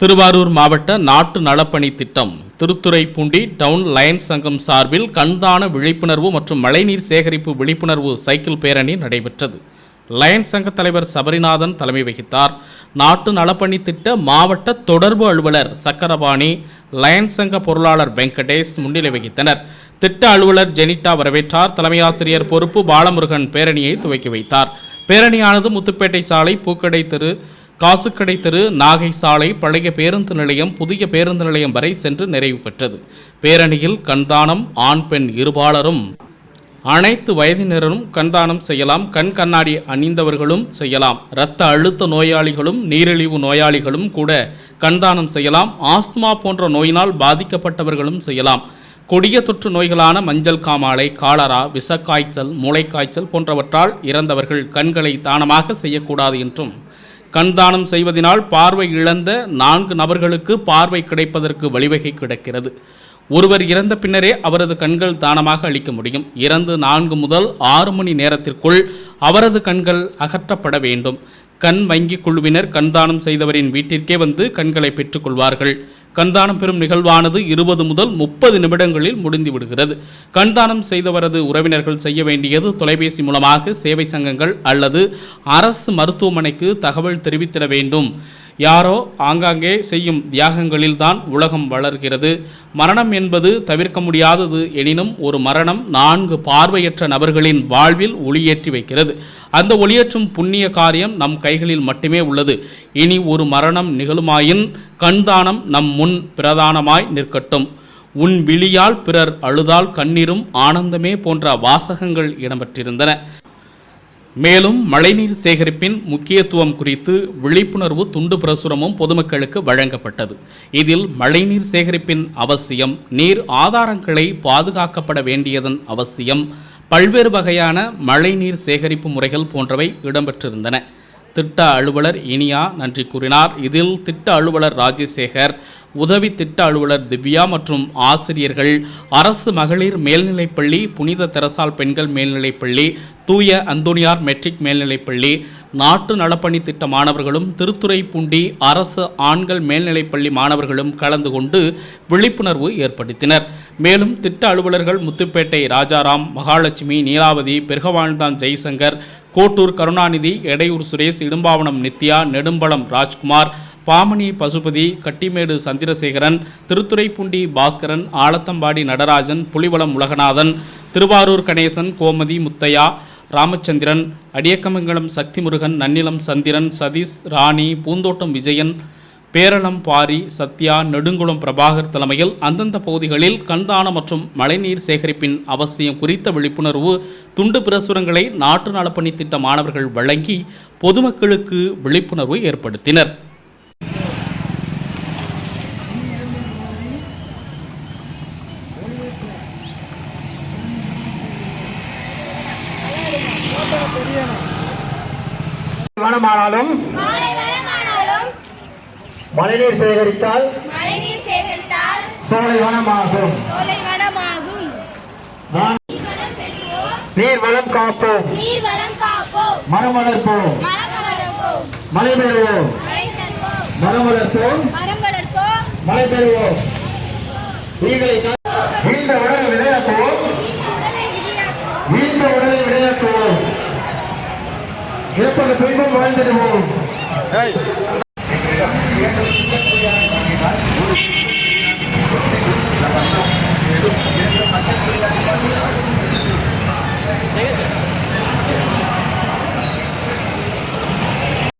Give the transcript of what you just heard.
திருவாரூர் மாவட்ட நாட்டு நலப்பணி திட்டம். திருத்துறைப்பூண்டி டவுன் லயன்ஸ் சங்கம் சார்பில் கண்தான விழிப்புணர்வு மற்றும் மழைநீர் சேகரிப்பு விழிப்புணர்வு சைக்கிள் பேரணி நடைபெற்றது. லயன்ஸ் சங்க தலைவர் சபரிநாதன் தலைமை வகித்தார். நாட்டு நலப்பணி திட்ட மாவட்ட தொடர்பு அலுவலர் சக்கரபாணி லயன்ஸ் சங்க பொருளாளர் வெங்கடேஷ் முன்னிலை வகித்தனர். திட்ட அலுவலர் ஜெனிட்டா வரவேற்றார். தலைமை ஆசிரியர் பொறுப்பு பாலமுருகன் பேரணியை துவக்கி வைத்தார். பேரணியானது முத்துப்பேட்டை சாலை பூக்கடை தெரு காசுக்கடை தெரு நாகை சாலை பழைய பேருந்து நிலையம் புதிய பேருந்து நிலையம் வரை சென்று நிறைவு பெற்றது. பேரணியில் கண்தானம் ஆண் பெண் இருபாலரும் அனைத்து வயதினரும் கண்தானம் செய்யலாம் கண் கண்ணாடி அணிந்தவர்களும் செய்யலாம் இரத்த அழுத்த நோயாளிகளும் நீரிழிவு நோயாளிகளும் கூட கண்தானம் செய்யலாம் ஆஸ்துமா போன்ற நோயினால் பாதிக்கப்பட்டவர்களும் செய்யலாம். கொடிய தொற்று நோய்களான மஞ்சள் காமாலை காலரா விஷக்காய்ச்சல் மூளைக்காய்ச்சல் போன்றவற்றால் இறந்தவர்கள் கண்களை தானமாக செய்யக்கூடாது என்றும் கண்தானம் செய்வதனால் பார்வை இழந்த நான்கு நபர்களுக்கு பார்வை கிடைப்பதற்கு வழிவகை கிடைக்கிறது. ஒருவர் இறந்த பின்னரே அவரது கண்கள் தானமாக அளிக்க முடியும். இறந்து நான்கு முதல் ஆறு மணி நேரத்திற்குள் அவரது கண்கள் அகற்றப்பட வேண்டும். கண் வங்கி குழுவினர் கண்தானம் செய்தவரின் வீட்டிற்கே வந்து கண்களை பெற்றுக்கொள்வார்கள். கண்தானம் பெறும் நிகழ்வானது இருபது முதல் முப்பது நிமிடங்களில் முடிந்து விடுகிறது. கண்தானம் செய்தவரது உறவினர்கள் செய்ய வேண்டியது தொலைபேசி மூலமாக சேவை சங்கங்கள் அல்லது அரசு மருத்துவமனைக்கு தகவல் தெரிவித்திட வேண்டும். யாரோ ஆங்காங்கே செய்யும் தியாகங்களில்தான் உலகம் வளர்கிறது. மரணம் என்பது தவிர்க்க முடியாதது எனினும் ஒரு மரணம் நான்கு பார்வையற்ற நபர்களின் வாழ்வில் ஒளியேற்றி வைக்கிறது. அந்த ஒளியேற்றும் புண்ணிய காரியம் நம் கைகளில் மட்டுமே உள்ளது. இனி ஒரு மரணம் நிகழுமாயின் கண்தானம் நம் முன் பிரதானமாய் நிற்கட்டும். உன் விழியால் பிறர் அழுதால் கண்ணீரும் ஆனந்தமே போன்ற வாசகங்கள் இடம்பெற்றிருந்தன. மேலும் மழைநீர் சேகரிப்பின் முக்கியத்துவம் குறித்து விழிப்புணர்வு துண்டு பிரசுரமும் பொதுமக்களுக்கு வழங்கப்பட்டது. இதில் மழைநீர் சேகரிப்பின் அவசியம் நீர் ஆதாரங்களை பாதுகாக்கப்பட வேண்டியதன் அவசியம் பல்வேறு வகையான மழைநீர் சேகரிப்பு முறைகள் போன்றவை இடம்பெற்றிருந்தன. திட்ட அலுவலர் இனியா நன்றி கூறினார். இதில் திட்ட அலுவலர் ராஜசேகர் உதவி திட்ட அலுவலர் திவ்யா மற்றும் ஆசிரியர்கள் அரசு மகளிர் மேல்நிலைப்பள்ளி புனித தெரசால் பெண்கள் மேல்நிலைப்பள்ளி தூய அந்தோனியார் மெட்ரிக் மேல்நிலைப்பள்ளி நாட்டு நலப்பணி திட்ட மாணவர்களும் திருத்துறைப்பூண்டி அரசு ஆண்கள் மேல்நிலைப்பள்ளி மாணவர்களும் கலந்து கொண்டு விழிப்புணர்வு ஏற்படுத்தினர். மேலும் திட்ட அலுவலர்கள் முத்துப்பேட்டை ராஜாராம் மகாலட்சுமி நீலாவதி பெருகவாழ்ந்தான் ஜெய்சங்கர் கோட்டூர் கருணாநிதி எடையூர் சுரேஷ் இடும்பாவனம் நித்யா நெடும்பலம் ராஜ்குமார் பாமணி பசுபதி கட்டிமேடு சந்திரசேகரன் திருத்துறைப்பூண்டி பாஸ்கரன் ஆலத்தம்பாடி நடராஜன் புலிவளம் உலகநாதன் திருவாரூர் கணேசன் கோமதி முத்தையா ராமச்சந்திரன் அடியக்கமங்கலம் சக்திமுருகன் நன்னிலம் சந்திரன் சதீஷ் ராணி பூந்தோட்டம் விஜயன் பேரளம் பாரி சத்யா நெடுங்குளம் பிரபாகர் தலைமையில் அந்தந்த பகுதிகளில் கண்தானம் மற்றும் மழைநீர் சேகரிப்பின் அவசியம் குறித்த விழிப்புணர்வு துண்டு பிரசுரங்களை நாட்டு நலப்பணி திட்ட மாணவர்கள் வழங்கி பொதுமக்களுக்கு விழிப்புணர்வு ஏற்படுத்தினர். வனமானாலும் மழைநீர் சேகரித்தால் சோலை வனமாகும். நீர் வளம் காப்போம். மரம் வளர்ப்போம் மழை பெறுவோம். மரம் வளர்ப்போம். மழை பெறுவோம். கா- வீழ்ந்த உடலை விளையாக்குவோம் உடலை விரியாக்குவோம் வீழ்ந்த உடலை விளையாக்குவோம் எப்போது துன்பம் வாழ்ந்திடுவோம்